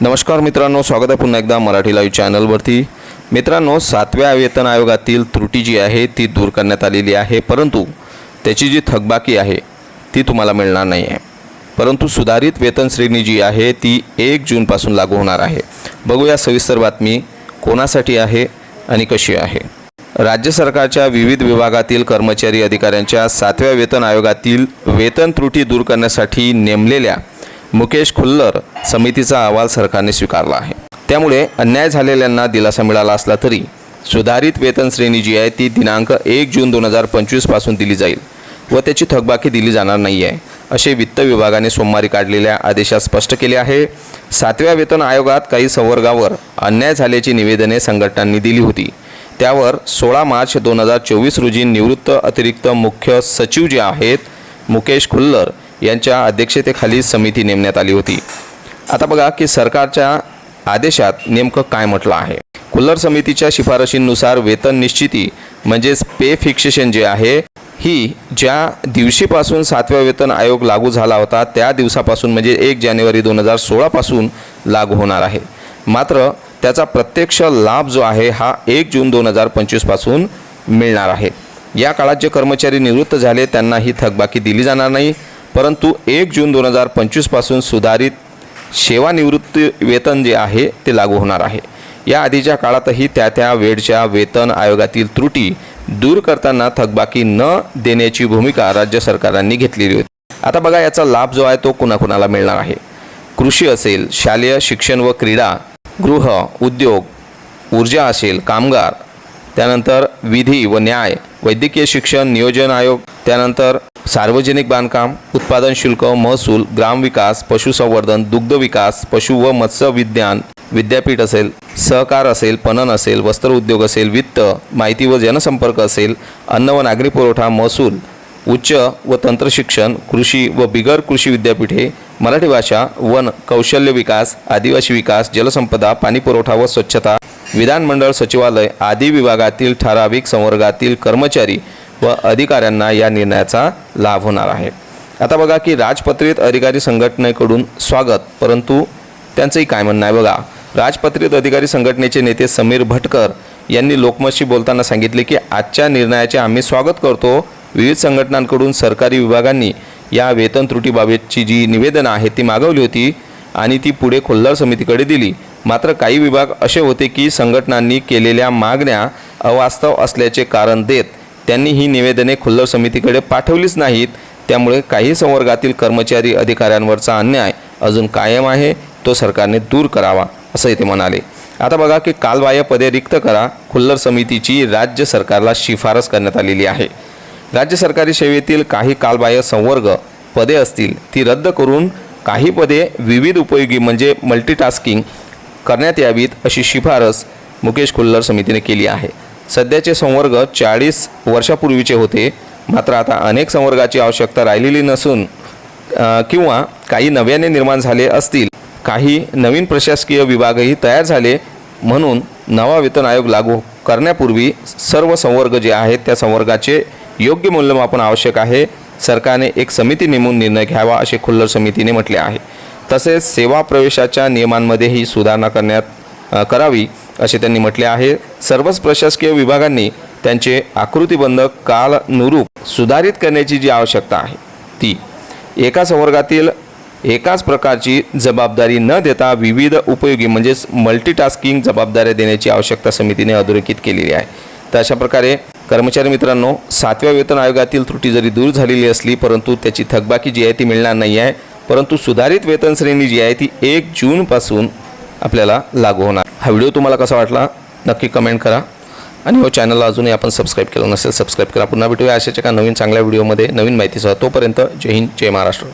नमस्कार मित्रांनो स्वागत आहे पुन्हा एकदा मराठी लाईव्ह चॅनलवरती मित्रांनो सातव्या वेतन आयोगातील त्रुटी जी आहे ती दूर करण्यात आलेली आहे परंतु त्याची जी थकबाकी आहे ती तुम्हाला मिळणार नाही आहे परंतु सुधारित वेतन श्रेणी जी आहे ती एक जूनपासून लागू होणार आहे. बघूया सविस्तर बातमी कोणासाठी आहे आणि कशी आहे. राज्य सरकारच्या विविध विभागातील कर्मचारी अधिकाऱ्यांच्या सातव्या वेतन आयोगातील वेतन त्रुटी दूर करण्यासाठी नेमलेल्या मुकेश खुल्लर समितीचा अहवाल सरकारने स्वीकारला आहे. त्यामुळे अन्याय झालेल्यांना दिलासा मिळाला असला तरी सुधारित वेतन श्रेणी जी आहे ती दिनांक एक जून दोन हजार पंचवीसपासून दिली जाईल व त्याची थकबाकी दिली जाणार नाही आहे असे वित्त विभागाने सोमवारी काढलेल्या आदेशात स्पष्ट केले आहे. सातव्या वेतन आयोगात काही संवर्गावर अन्याय झाल्याची निवेदने संघटनांनी दिली होती. त्यावर सोळा मार्च दोन हजार चोवीस रोजी निवृत्त अतिरिक्त मुख्य सचिव जे आहेत मुकेश खुल्लर यांच्या अध्यक्षतेखाली समिती नेमण्यात आली होती. आता बघा की सरकारच्या आदेशात नेमकं काय म्हटलं आहे. कुल्लर समितीच्या शिफारशींनुसार वेतन निश्चिती म्हणजेच पे फिक्सेशन जे आहे ही ज्या दिवशीपासून सातव्या वेतन आयोग लागू झाला होता त्या दिवसापासून म्हणजे एक जानेवारी दोन हजार सोळापासून लागू होणार आहे. मात्र त्याचा प्रत्यक्ष लाभ जो आहे हा एक जून दोन हजार पंचवीसपासून मिळणार आहे. या काळात जे कर्मचारी निवृत्त झाले त्यांना ही थकबाकी दिली जाणार नाही. परंतु एक जून दोन हजार पंचवीसपासून सुधारित सेवानिवृत्ती वेतन जे आहे ते लागू होणार आहे. या आधीच्या काळातही त्या त्या वेळच्या वेतन आयोगातील त्रुटी दूर करताना थकबाकी न देण्याची भूमिका राज्य सरकारांनी घेतलेली होती. आता बघा याचा लाभ जो आहे तो कुणाकुणाला मिळणार आहे? कृषी असेल शालेय शिक्षण व क्रीडा गृह उद्योग ऊर्जा असेल कामगार त्यानंतर विधी व न्याय वैद्यकीय शिक्षण नियोजन आयोग त्यानंतर सार्वजनिक बांधकाम उत्पादन शुल्क महसूल ग्रामविकास पशुसंवर्धन दुग्ध विकास पशु व मत्स्य विज्ञान विद्यापीठ असेल सहकार असेल पणन असेल वस्त्र उद्योग असेल वित्त माहिती व जनसंपर्क असेल अन्न व नागरी पुरवठा महसूल उच्च व तंत्रशिक्षण कृषी व बिगर कृषी विद्यापीठे मराठी भाषा वन कौशल्य विकास आदिवासी विकास जलसंपदा पाणीपुरवठा व स्वच्छता विधानमंडळ सचिवालय आदी विभागातील ठराविक संवर्गातील कर्मचारी व अधिकाऱ्यांना या निर्णयाचा लाभ होणार आहे. आता बघा की राजपत्रित अधिकारी संघटनेकडून स्वागत परंतु त्यांचंही काय म्हणणं आहे? बघा राजपत्रित अधिकारी संघटनेचे नेते समीर भटकर यांनी लोकमतशी बोलताना सांगितले की आजच्या निर्णयाचे आम्ही स्वागत करतो. विविध संघटनांकडून सरकारी विभागांनी या वेतन त्रुटीबाबतची जी निवेदनं आहेत ती मागवली होती आणि ती पुढे खुल्लर समितीकडे दिली. मात्र काही विभाग असे होते की संघटनांनी केलेल्या मागण्या अवास्तव असल्याचे कारण देत त्यांनी ही निवेदने खुल्लर समितीकडे पाठवलीच नाहीत. त्यामुळे काही संवर्गातील कर्मचारी अधिकाऱ्यांवरचा अन्याय अजून कायम आहे. तो सरकारने दूर करावा असंही ते म्हणाले. आता बघा की कालबाह्य पदे रिक्त करा. खुल्लर समितीची राज्य सरकारला शिफारस करण्यात आलेली आहे. राज्य सरकारी सेवेतील काही कालबाह्य संवर्ग पदे असतील ती रद्द करून काही पदे विविध उपयोगी म्हणजे मल्टीटास्किंग करण्यात यावीत अशी शिफारस मुकेश खुल्लर समितीने केली आहे. सध्याचे संवर्ग चाळीस वर्षापूर्वीचे होते. मात्र आता अनेक संवर्गाची आवश्यकता राहिलेली नसून किंवा काही नव्याने निर्माण झाले असतील काही नवीन प्रशासकीय विभागही तयार झाले म्हणून नवा वेतन आयोग लागू करण्यापूर्वी सर्व संवर्ग जे आहेत त्या संवर्गाचे योग्य मूल्यमापन आवश्यक आहे. सरकारने एक समिती नेमून निर्णय घ्यावा असे खुल्लर समितीने म्हटले आहे. तसेच सेवा प्रवेशाच्या नियमांमध्येही सुधारणा करण्यात करावी. असे त्यांनी म्हटले आहे. सर्वच प्रशासकीय विभागांनी त्यांचे आकृतीबंध कालनुरूप सुधारित करण्याची जी आवश्यकता आहे ती एका संवर्गातील एकाच प्रकारची जबाबदारी न देता विविध उपयोगी म्हणजेच मल्टीटास्किंग जबाबदाऱ्या देण्याची आवश्यकता समितीने अधोरेखित केलेली आहे. तर अशा प्रकारे कर्मचारी मित्रांनो सातव्या वेतन आयोगातील त्रुटी जरी दूर झालेली असली परंतु त्याची थकबाकी जी आहे ती मिळणार नाही आहे. परंतु सुधारित वेतन श्रेणी जी आहे ती एक जूनपासून आपल्याला लागू होणार. हा व्हिडिओ तुम्हाला कसा वाटला नक्की कमेंट करा. आणि हो चॅनलला अजूनही आपण सबस्क्राईब केलं नसेल सबस्क्राईब करा. पुन्हा भेटूया अशाच एका नवीन चांगल्या व्हिडिओमध्ये नवीन माहितीसह. तोपर्यंत जय हिंद जय महाराष्ट्र.